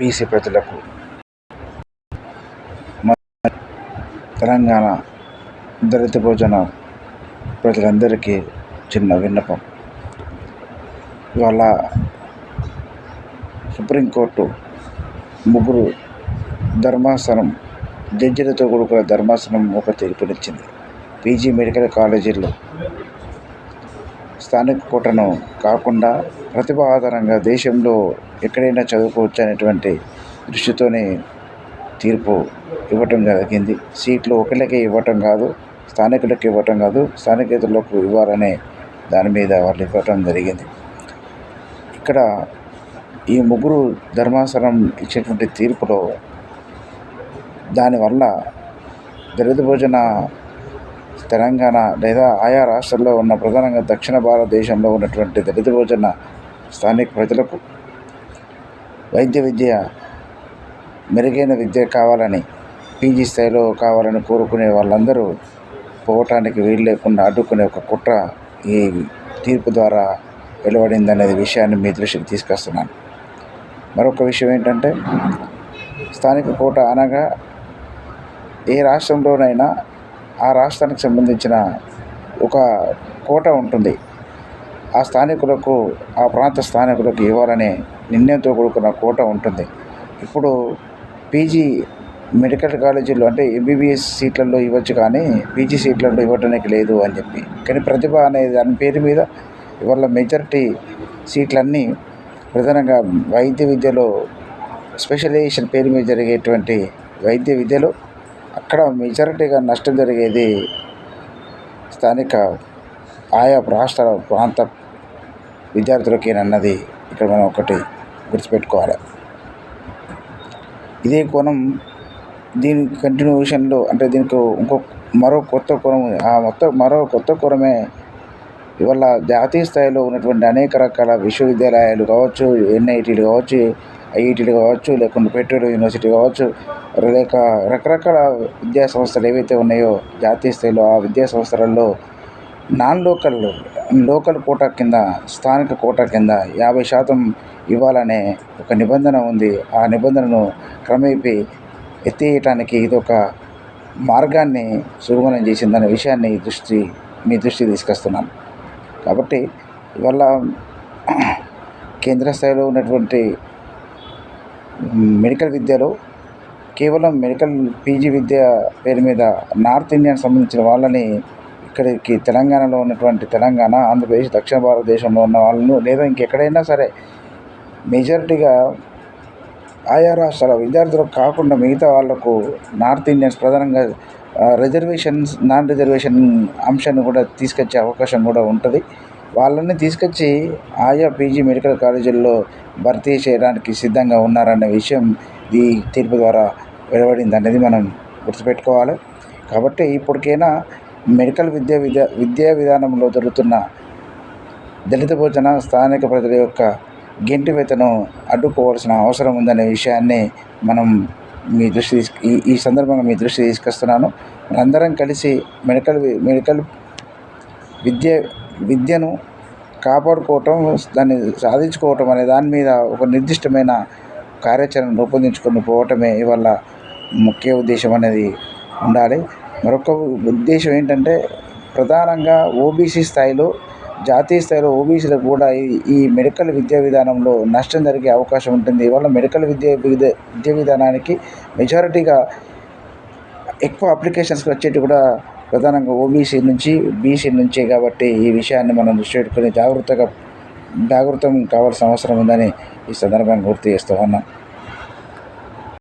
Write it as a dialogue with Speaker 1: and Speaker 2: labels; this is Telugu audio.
Speaker 1: బీసీ ప్రజలకు తెలంగాణ దళిత భోజన ప్రజలందరికీ చిన్న విన్నపం. ఇవాళ సుప్రీంకోర్టు ముగ్గురు ధర్మాసనం జడ్జిలతో కూడుకున్న ధర్మాసనం ఒక తీర్పునిచ్చింది. పీజీ మెడికల్ కాలేజీలో స్థానిక కోటను కాకుండా ప్రతిభ ఆధారంగా దేశంలో ఎక్కడైనా చదువుకోవచ్చు అనేటువంటి దృష్టితోనే తీర్పు ఇవ్వటం జరిగింది. సీట్లు ఒకళ్ళకే ఇవ్వటం కాదు స్థానికులకు ఇవ్వటం కాదు స్థానికేతరులకు ఇవ్వాలనే దాని మీద వాళ్ళు ఇవ్వటం జరిగింది. ఇక్కడ ఈ ముగ్గురు ధర్మాసనం ఇచ్చేటువంటి తీర్పులో దానివల్ల దళిత భోజన తెలంగాణ లేదా ఆయా రాష్ట్రాల్లో ఉన్న ప్రధానంగా దక్షిణ భారతదేశంలో ఉన్నటువంటి దళిత భోజన స్థానిక ప్రజలకు వైద్య విద్య మెరుగైన విద్య కావాలని పీజీ స్థాయిలో కావాలని కోరుకునే వాళ్ళందరూ పోవటానికి వీలు లేకుండా అడ్డుకునే ఒక కుట్ర ఈ తీర్పు ద్వారా వెలువడింది అనేది విషయాన్ని మీ దృష్టికి తీసుకొస్తున్నాను. మరొక విషయం ఏంటంటే స్థానిక కోట అనగా ఏ రాష్ట్రంలోనైనా ఆ రాష్ట్రానికి సంబంధించిన ఒక కోట ఉంటుంది. ఆ స్థానికులకు ఆ ప్రాంత స్థానికులకు ఇవ్వాలనే నిర్ణయంతో కూడుకున్న కోట ఉంటుంది. ఇప్పుడు పీజీ మెడికల్ కాలేజీలో అంటే ఎంబీబీఎస్ సీట్లలో ఇవ్వచ్చు కానీ పీజీ సీట్లలో ఇవ్వడానికి లేదు అని చెప్పి. కానీ ప్రతిభ అనే దాని పేరు మీద ఇవాళ మెజారిటీ సీట్లన్నీ ప్రధానంగా వైద్య విద్యలో స్పెషలైజేషన్ పేరు మీద జరిగేటువంటి వైద్య విద్యలో అక్కడ మెజారిటీగా నష్టం జరిగేది స్థానిక ఆయా రాష్ట్ర ప్రాంత విద్యార్థులకేనన్నది ఇక్కడ మనం ఒకటి గుర్తుపెట్టుకోవాలి. ఇదే కోణం దీని కంటిన్యూషన్లో అంటే దీనికి ఇంకో మరో కొత్త కోణం ఆ మొత్తం మరో కొత్త కోణమే ఇవాళ జాతీయ స్థాయిలో ఉన్నటువంటి అనేక రకాల విశ్వవిద్యాలయాలు కావచ్చు ఎన్ఐటీలు కావచ్చు ఐఐటీలు కావచ్చు లేకుంటే పెట్రోల్ యూనివర్సిటీ కావచ్చు లేక రకరకాల విద్యా సంస్థలు ఏవైతే ఉన్నాయో జాతీయ స్థాయిలో ఆ విద్యా సంస్థలలో నాన్ లోకల్ లోకల్ కోటా కింద స్థానిక కోటా కింద యాభై శాతం ఇవ్వాలనే ఒక నిబంధన ఉంది. ఆ నిబంధనను క్రమేపీ ఎత్తేయటానికి ఇది ఒక మార్గాన్ని సుగమనం చేసిందనే విషయాన్ని దృష్టి మీ దృష్టికి తీసుకొస్తున్నాను కాబట్టి ఇవల్ల కేంద్ర స్థాయిలో ఉన్నటువంటి మెడికల్ విద్యలో కేవలం మెడికల్ పీజీ విద్య పేరు మీద నార్త్ ఇండియన్ సంబంధించిన వాళ్ళని ఇక్కడికి తెలంగాణలో ఉన్నటువంటి తెలంగాణ ఆంధ్రప్రదేశ్ దక్షిణ భారతదేశంలో ఉన్న వాళ్ళను లేదా ఇంకెక్కడైనా సరే మెజారిటీగా ఆయా రాష్ట్రాల విద్యార్థులకు కాకుండా మిగతా వాళ్ళకు నార్త్ ఇండియన్స్ ప్రధానంగా రిజర్వేషన్స్ నాన్ రిజర్వేషన్ అంశాన్ని కూడా తీసుకొచ్చే అవకాశం కూడా ఉంటుంది. వాళ్ళని తీసుకొచ్చి ఆయా పీజీ మెడికల్ కాలేజీల్లో భర్తీ చేయడానికి సిద్ధంగా ఉన్నారన్న విషయం ఈ తీర్పు ద్వారా వెలువడింది అనేది మనం గుర్తుపెట్టుకోవాలి. కాబట్టి ఇప్పటికైనా మెడికల్ విద్యా విద్య విద్యా విధానంలో జరుగుతున్న దళిత భోజన స్థానిక ప్రజల యొక్క గెంటివేతను అడ్డుకోవాల్సిన అవసరం ఉందనే విషయాన్ని మనం మీ దృష్టి ఈ ఈ సందర్భంగా మీ దృష్టి తీసుకొస్తున్నాను. అందరం కలిసి మెడికల్ మెడికల్ విద్య విద్యను కాపాడుకోవటం దాన్ని సాధించుకోవటం అనే దాని మీద ఒక నిర్దిష్టమైన కార్యాచరణ రూపొందించుకొని పోవటమే ఇవాళ ముఖ్య ఉద్దేశం అనేది ఉండాలి. మరొక ఉద్దేశం ఏంటంటే ప్రధానంగా ఓబీసీ స్థాయిలో జాతీయ స్థాయిలో ఓబీసీలకు కూడా ఈ ఈ మెడికల్ విద్యా విధానంలో నష్టం జరిగే అవకాశం ఉంటుంది. ఇవాళ మెడికల్ విద్యా విద్య విద్యా విధానానికి మెజారిటీగా ఎక్కువ అప్లికేషన్స్కి వచ్చేటి కూడా ప్రధానంగా ఓబీసీ నుంచి బీసీ నుంచే కాబట్టి ఈ విషయాన్ని మనం దృష్టి పెట్టుకొని జాగ్రత్తగా జాగృతం కావాల్సిన అవసరం ఉందని ఈ సందర్భంగా గుర్తు చేస్తూ ఉన్నాం.